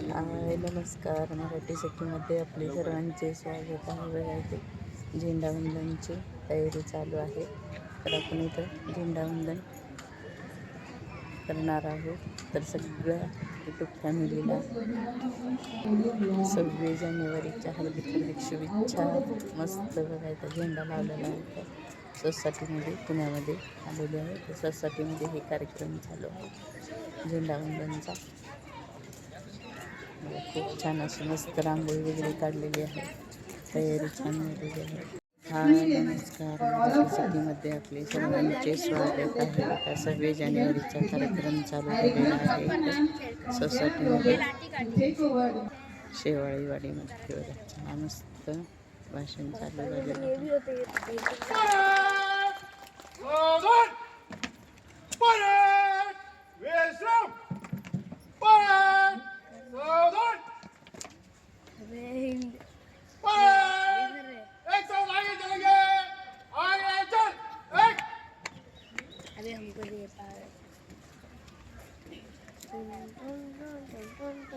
हाय नमस्कार. मराठी सखीमध्ये आपले सर्वांचे स्वागत आहे. बघा इथे झेंडावंदनची तयारी चालू आहे. तर आपण इथं झेंडावंदन करणार आहोत. तर सगळ्या युट्यूब फॅमिलीला सव्वीस जानेवारीच्या हार्दिक हार्दिक शुभेच्छा. मस्त बघायचा झेंडा लावलेला आहे. सोसायटीमध्ये पुण्यामध्ये आलेले आहे. तर सोसायटीमध्ये हे कार्यक्रम चालू आहे. झेंडावंदनचा. खूप छान अशी मस्त रांगोळी वगैरे काढलेली आहे. तयारी छान झालेली आहे. हा नमस्कार. सिटीमध्ये आपले सर्वांचे स्वागत आहे. आता सव्वीस जानेवारीचा कार्यक्रम चालू झालेला आहे. सोसायटीमध्ये शेवाळीवाडीमध्ये छान मस्त भाषण चालू झालेलं आहे.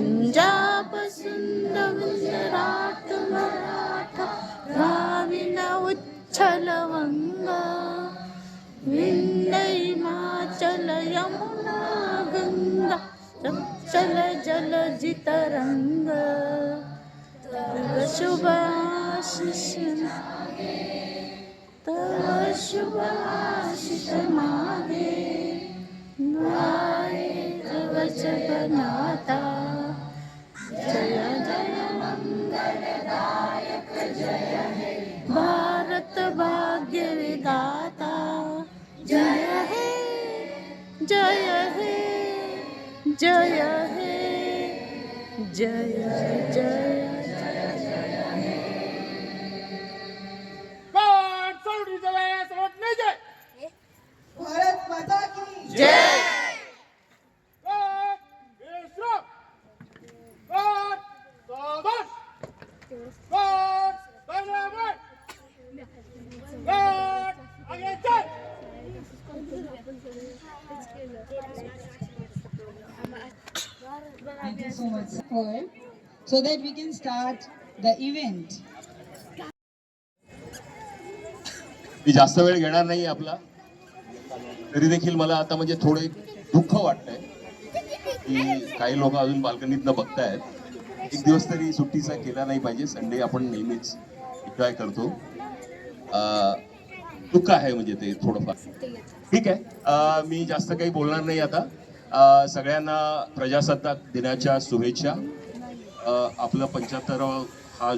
पंजाब सुंद गुजरात मराठा द्राविड उच्छल वंग विंध्य हिमाचल यमुना गंगा चल जल जितरंग तव शुभ आशिष तव शुभ आशिष मागे द्वारे तव जगनाता जय जय मंगलदायक जय हे भारत भाग्य विदाता जय हे जय हे जय हे जय जय। Thank so that we can start the event. मी जास्त वेळ घेणार नाही आपला. तरी देखील मला आता म्हणजे थोडे दुःख वाटतंय की काही लोक अजून बाल्कनीतनं बघतायत. एक दिवस तरी सुट्टीचा केला नाही पाहिजे. संडे आपण नेहमीच एन्जॉय करतो. दुःख आहे म्हणजे ते थोडंफार. ठीक आहे. मी जास्त काही बोलणार नाही आता. सगळ्यांना प्रजासत्ताक दिनाच्या शुभेच्छा. आपलं पंच्याहत्तर हा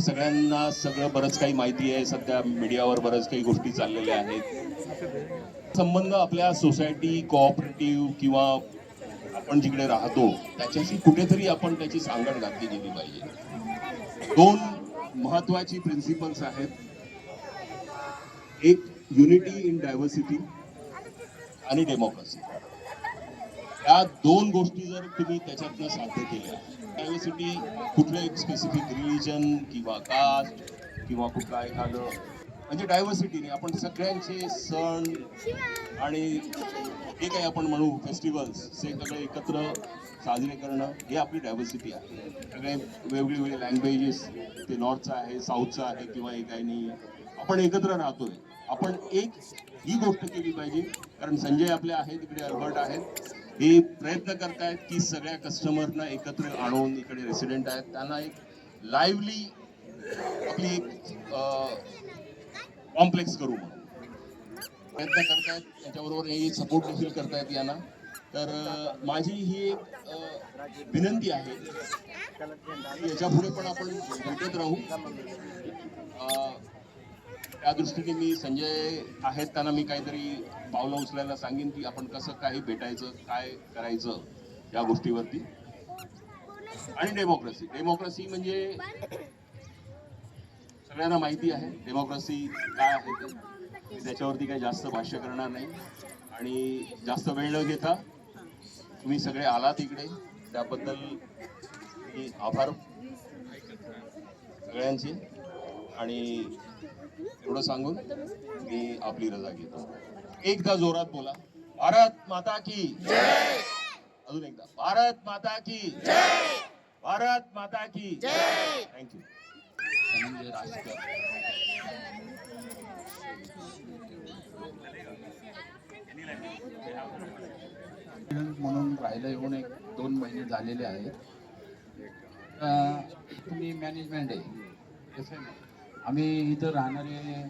सगळ्यांना सगळं बरंच काही माहिती आहे. सध्या मीडियावर बरंच काही गोष्टी चाललेल्या आहेत. संबंध आपल्या सोसायटी कोऑपरेटिव्ह किंवा आपण जिकडे राहतो त्याच्याशी कुठेतरी आपण त्याची सांगड घातली गेली पाहिजे. दोन महत्वाची प्रिन्सिपल्स आहेत. एक युनिटी इन डायव्हर्सिटी आणि डेमोक्रेसी या दोन गोष्टी जर तुम्ही त्याच्यातनं साध्य केल्या डायव्हर्सिटी कुठलं एक स्पेसिफिक रिलिजन किंवा कास्ट किंवा कुठला एखादं म्हणजे डायव्हर्सिटीने आपण सगळ्यांचे सण आणि जे काही आपण म्हणू फेस्टिवल्स हे सगळे एकत्र साजरे करणं हे आपली डायव्हर्सिटी आहे. सगळे वेगळे वेगळे लँग्वेजेस ते नॉर्थचं आहे साऊथचं आहे किंवा हे काही नाही आपण एकत्र राहतोय. आपण एक ही गोष्ट केली पाहिजे कारण संजय आपले आहेत तिकडे अल्बर्ट आहेत. हे प्रयत्न करतायत की सगळ्या कस्टमरना एकत्र आणून इकडे रेसिडेंट आहेत. त्यांना एक लाईव्हली आपली एक कॉम्प्लेक्स करू प्रयत्न करतायत. त्याच्याबरोबर हे सपोर्ट देखील करतायत यांना. तर माझी ही एक विनंती आहे याच्यापुढे पण आपण भेटत राहू. त्या दृष्टीने मी संजय आहेत त्यांना मी काहीतरी पावलं उचलायला सांगेन की आपण कसं काही भेटायचं काय करायचं या गोष्टीवरती. आणि डेमोक्रेसी. डेमोक्रेसी म्हणजे सगळ्यांना माहिती आहे डेमोक्रेसी काय आहे ते. त्याच्यावरती काही जास्त भाष्य करणार नाही. आणि जास्त वेळ न घेता तुम्ही सगळे आलात इकडे. त्याबद्दल मी आभार. सगळ्यांचे. आणि एवढं सांगून मी आपली रजा घेतो. एकदा जोरात बोला. भारत माता की अजून एकदा. भारत माता की भारत माता की थँक्यू धनंजय राजकर म्हणून राहिलं येऊन एक दोन महिने झालेले आहेत. तुम्ही मॅनेजमेंट आहे? आम्ही इथं राहणारे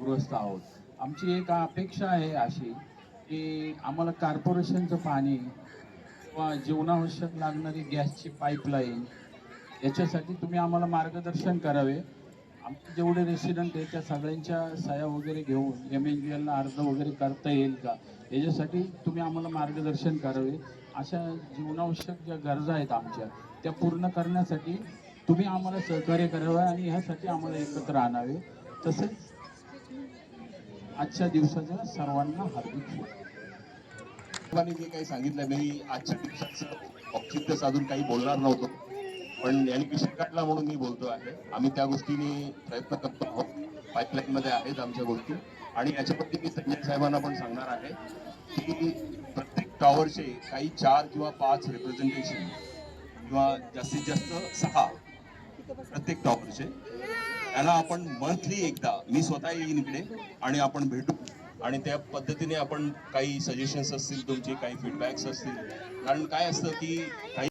गृहस्थ आहोत. आमची एक अपेक्षा आहे अशी की आम्हाला कॉर्पोरेशनचं पाणी किंवा जीवनावश्यक लागणारी गॅसची पाईपलाईन याच्यासाठी तुम्ही आम्हाला मार्गदर्शन करावे. आमचे जेवढे रेसिडेंट आहे त्या सगळ्यांच्या सह्या वगैरे घेऊन एम एन जी एलला अर्ज वगैरे करता येईल का? याच्यासाठी तुम्ही आम्हाला मार्गदर्शन करावे. अशा जीवनावश्यक ज्या गरजा आहेत आमच्या त्या पूर्ण करण्यासाठी तुम्ही आम्हाला सहकार्य करावं आणि ह्यासाठी आम्हाला एकत्र आणावे. तसेच आजच्या दिवसाच्या सर्वांना हार्दिक शुभेच्छा. जे काही सांगितलं मी आजच्या दिवसाचं औचित्य साधून काही बोलणार नव्हतो. पण यांनी विषय काढला म्हणून मी बोलतो आहे. आम्ही त्या गोष्टीने प्रयत्न करतो आहोत. पाईपलाईनमध्ये आहेत आमच्या गोष्टी. आणि याच्याबद्दल मी संजय साहेबांना पण सांगणार आहे की प्रत्येक टॉवरचे काही चार किंवा पाच रिप्रेझेंटेशन किंवा जास्तीत जास्त सहा प्रत्येक टॉपरचे. याला आपण मंथली एकदा मी स्वतः येईन इकडे आणि आपण भेटू. आणि त्या पद्धतीने आपण काही सजेशन्स असतील तुमचे काही फीडबॅक्स असतील. कारण काय असतं की काही